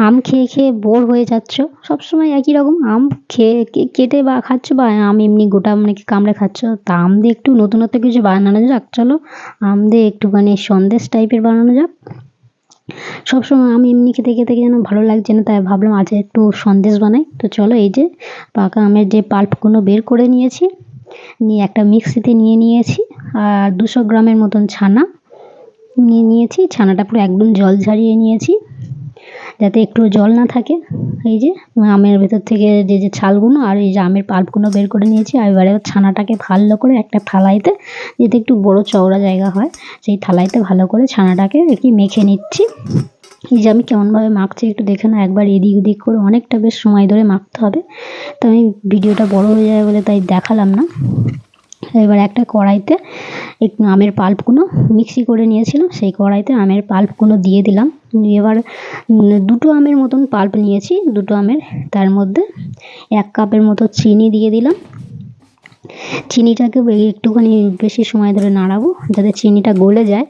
আম খেয়ে খেয়ে বোর হয়ে যাচ্ছ। সবসময় একই রকম আম খেয়ে কেটে বা খাচ্ছ বা আম এমনি গোটা মানে কামড়ে খাচ্ছ। তা আম দিয়ে একটু নতুনত্ব কিছু বানানো যাক। চলো আম দিয়ে একটুখানি সন্দেশ টাইপের বানানো যাক। সবসময় আমি এমনি খেতে খেতে যেন ভালো লাগছে না, তাই ভাবলাম আজ একটু সন্দেশ বানাই। তো চলো এই যে পাকা আমের যে পাল্পগুলো বের করে নিয়েছি, নিয়ে একটা মিক্সিতে নিয়ে নিয়েছি, আর দুশো গ্রামের মতন ছানা নিয়ে নিয়েছি। ছানাটা পুরো একদম জল ঝারিয়ে নিয়েছি। যাতে একটু জল না থাকে। এই যে, আমের ভেতর থেকে যে যে ছালগুলো আর এই যে আমের পাল্পগুলো বের করে নিয়েছি, আর এবারে ছানাটাকে ভালো করে একটা থালাইতে, যাতে একটু বড় চওড়া জায়গা হয়, সেই থালাইতে ভালো করে ছানাটাকে আর কি মেখে নিচ্ছি। এই যে আমি কেমনভাবে মাখছি একটু দেখে না একবার এদিক ওদিক করে অনেকটা বেশ সময় ধরে মাখতে হবে। তো আমি ভিডিওটা বড় হয়ে যাবে বলে তাই দেখালাম না। এবার একটা কড়াইতে একটু আমের পাল্পগুলো মিক্সি করে নিয়েছিলাম। সেই কড়াইতে আমের পাল্পগুলো দিয়ে দিলাম। এবার দুটো আমের মতন পাল্প নিয়েছি। দুটো আমের, তার মধ্যে এক কাপের মতো চিনি দিয়ে দিলাম। চিনিটাকে একটুখানি বেশি সময় ধরে নাড়াবো যাতে চিনিটা গলে যায়।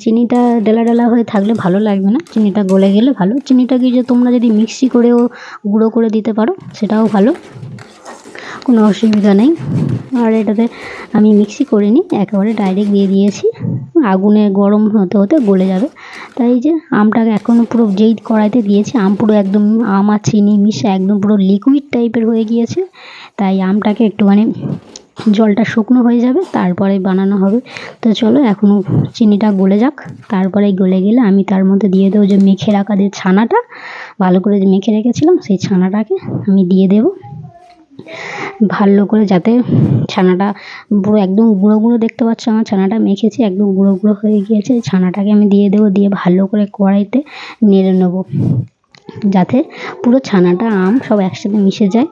চিনিটা ডেলা ডেলা হয়ে থাকলে ভালো লাগবে না। চিনিটা গলে গেলে ভালো। চিনিটাকে যে তোমরা যদি মিক্সি করেও গুঁড়ো করে দিতে পারো, সেটাও ভালো। কোনো অসুবিধা নেই। আর এটাতে আমি মিক্সি করিনি, একেবারে ডাইরেক্ট দিয়ে দিয়েছি। আগুনে গরম হতে হতে গলে যাবে। তাই যে আমটাকে এখনও পুরো যেই কড়াইতে দিয়েছি, আম পুরো একদম আম আর চিনি মিশে একদম পুরো লিকুইড টাইপের হয়ে গিয়েছে। তাই আমটাকে একটুখানি জলটা শুকনো হয়ে যাবে, তারপরে বানানো হবে। তো চলো এখনও চিনিটা গলে যাক তারপরে গলে গেলে আমি তার মধ্যে দিয়ে দেবো যে মেখে রাখা যে ছানাটা, ভালো করে যে মেখে রেখেছিলাম, সেই ছানাটাকে আমি দিয়ে দেবো। ভালো করে যাতে ছানাটা পুরো একদম গুঁড়ো গুঁড়ো দেখতে পাচ্ছ আমার ছানাটা মেখেছি, একদম গুঁড়ো গুঁড়ো হয়ে গিয়েছে। ছানাটাকে আমি দিয়ে দেবো, দিয়ে ভালো করে কড়াইতে নেড়ে নেব। যাতে পুরো ছানাটা আম সব একসাথে মিশে যায়।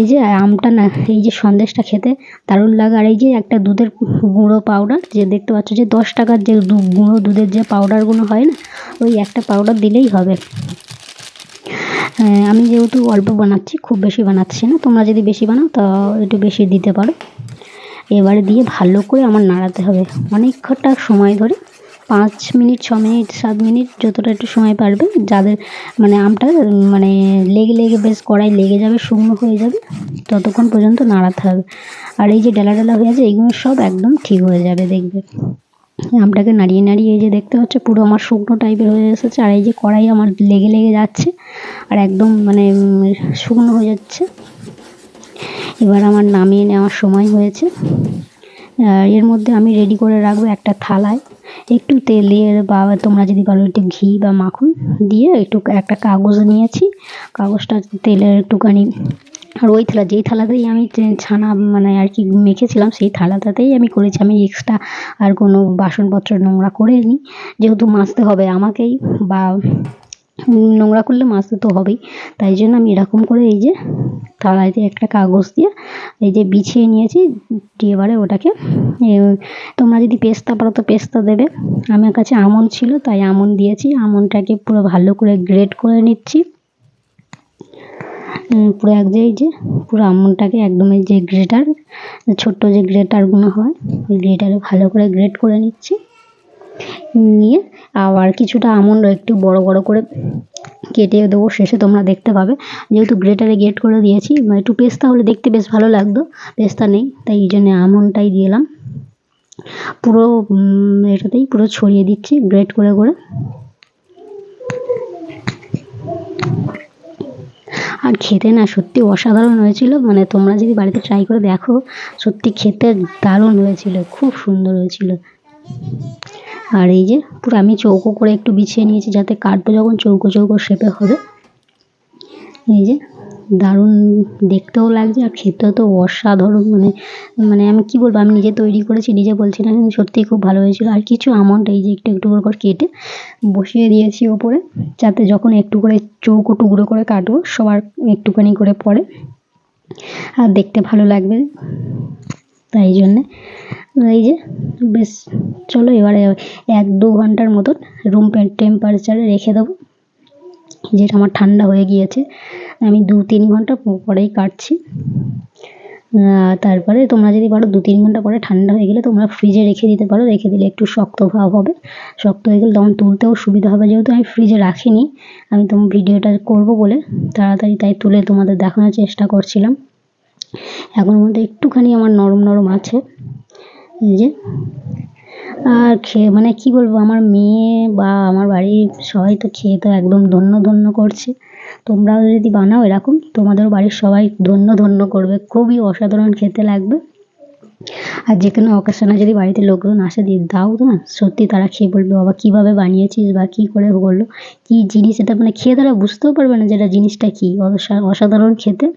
এই যে আমটা না, এই যে সন্দেশটা খেতে দারুণ লাগে। আর এই যে একটা দুধের গুঁড়ো পাউডার যে দেখতে পাচ্ছ যে দশ টাকার যে গুঁড়ো দুধের যে পাউডারগুলো হয় না, ওই একটা পাউডার দিলেই হবে। আমি যেহেতু অল্প বানাচ্ছি, খুব বেশি বানাচ্ছি না, তোমরা যদি বেশি বানাও, তা একটু বেশি দিতে পারো। এবারে দিয়ে ভালো করে আমার নাড়াতে হবে। অনেকটা সময় ধরে, পাঁচ মিনিট, ছ মিনিট, সাত মিনিট যতটা একটু সময় পারবে, যাদের মানে আমটা মানে লেগে লেগে বেশ কড়াই লেগে যাবে, শুকনো হয়ে যাবে, ততক্ষণ পর্যন্ত নাড়াতে হবে। আর এই যে ডেলা ডেলা হয়ে আছে এইগুলো সব একদম ঠিক হয়ে যাবে, দেখবে। আমটাকে নাড়িয়ে নাড়িয়ে এই যে দেখতে হচ্ছে পুরো আমার শুকনো টাইপের হয়ে এসেছে। আর এই যে কড়াই আমার লেগে লেগে যাচ্ছে আর একদম মানে শুকনো হয়ে যাচ্ছে। এবার আমার নামিয়ে নেওয়ার সময় হয়েছে। আর এর মধ্যে আমি রেডি করে রাখব একটা থালায়। একটু তেলের বা তোমরা যদি বলো একটু ঘি বা মাখন দিয়ে একটু, একটা কাগজ নিয়েছি। কাগজটা তেলের একটুখানি আর ওই থালা, যেই থালাতেই আমি ছানা মানে আর কি মেখেছিলাম, সেই থালাটাতেই আমি করেছি। আমি এক্সট্রা আর কোনো বাসনপত্র নোংরা করিনি। যেহেতু মাছতে হবে আমাকেই বা নোংরা করলে মাছতে তো হবেই। তাই জন্য আমি এরকম করে এই যে থালাতে একটা কাগজ দিয়ে এই যে বিছিয়ে নিয়েছি, দিয়ে এবারে ওটাকে তোমরা যদি পেস্তা পারো তো পেস্তা দেবে। আমার কাছে আমন ছিল, তাই আমন দিয়েছি। আমনটাকে পুরো ভালো করে গ্রেট করে নিচ্ছি। পুরো এক যে এই যে পুরো আমন্ডটাকে একদম এই যে গ্রেটার, ছোট্ট যে গ্রেটারগুলো হয়, ওই গ্রেটারে ভালো করে গ্রেট করে নিচ্ছি। নিয়ে আবার কিছুটা আমন্ড একটু বড় বড় করে কেটে দেবো, শেষে তোমরা দেখতে পাবে। যেহেতু গ্রেটারে গ্রেট করে দিয়েছি একটু পেস্তা হলে দেখতে বেশ ভালো লাগতো, পেস্তা নেই, তাই এই জন্যে আমন্ডটাই দিলাম। পুরো এটাতেই পুরো ছড়িয়ে দিচ্ছি, গ্রেট করে করে। আর খেতে না সত্যি অসাধারণ হয়েছিল। মানে তোমরা যদি বাড়িতে ট্রাই করে দেখো, সত্যি খেতে দারুণ হয়েছিল, খুব সুন্দর হয়েছিল। আর এই যে, পুরো আমি চৌকো করে একটু বিছিয়ে নিয়েছি যাতে কাঠটা যখন চৌকো চৌকো শেপে হবে, এই যে দারুণ দেখতেও লাগছে আর খেতেও তো অসাধারণ মানে মানে আমি কী বলব, আমি নিজে তৈরি করেছি, নিজে বলছি না, কিন্তু সত্যিই খুব ভালো হয়েছিল। আর কিছু আমন্ড এই যে একটু একটু করে কেটে বসিয়ে দিয়েছি ওপরে, যাতে যখন একটু করে চৌকো টুকরো করে কাটবো, সবার একটুখানি করে পড়ে আর দেখতে ভালো লাগবে তাই জন্যে। এই যে, বেশ, চলো এবারে এক দু ঘণ্টার মতন রুম টেম্পারেচারে রেখে দেবো। যেটা আমার ঠান্ডা হয়ে গিয়েছে, আমি দু তিন ঘণ্টা পরেই কাটছি। তারপরে তোমরা যদি পারো দু তিন ঘণ্টা পরে ঠান্ডা হয়ে গেলে তোমরা ফ্রিজে রেখে দিতে পারো, রেখে দিলে একটু শক্ত ভাব হবে। শক্ত হয়ে গেলে তখন তুলতেও সুবিধা হবে, যেহেতু আমি ফ্রিজে রাখিনি, আমি তোমার ভিডিওটা করব বলে তাড়াতাড়ি তাই তুলে তোমাদের দেখানোর চেষ্টা করছিলাম। এখন মধ্যে একটুখানি আমার নরম নরম আছে, এই যে। আর খেয়ে মানে কি বলব, আমার মেয়ে বা আমার বাড়ির সবাই তো খেয়ে তো একদম ধন্য ধন্য করছে। তোমরাও যদি বানাও এরকম, তোমাদের বাড়ির সবাই ধন্য ধন্য করবে, খুবই অসাধারণ খেতে লাগবে। আর যে কোনো অকেশনে যদি বাড়িতে লোকজন আসে, দিয়ে দাও না, সত্যি তারা খেয়ে বলবে, বাবা, কীভাবে বানিয়েছিস বা কী করে করল কী জিনিস এটা মানে খেয়ে তারা বুঝতেও পারবে না যে এটা জিনিসটা কী অসা- অসাধারণ খেতে।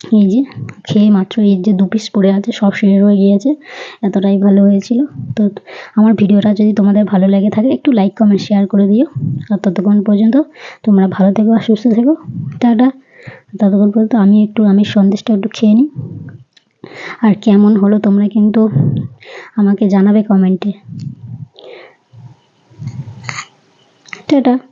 এই যে, খেয়ে মাত্র এই যে দু পিস পড়ে আছে, সব শেষ হয়ে গিয়েছে। এতটাই ভালো হয়েছিল। তো আমার ভিডিওটা যদি তোমাদের ভালো লেগে থাকে, একটু লাইক কমেন্ট শেয়ার করে দিও। আর ততক্ষণ পর্যন্ত তোমরা ভালো থেকো আর সুস্থ থেকো। টাটা। ততক্ষণ পর্যন্ত আমি একটু, আমি সন্দেশটা একটু খেয়ে নিই। আর কেমন হলো তোমরা কিন্তু আমাকে জানাবে কমেন্টে টাটা।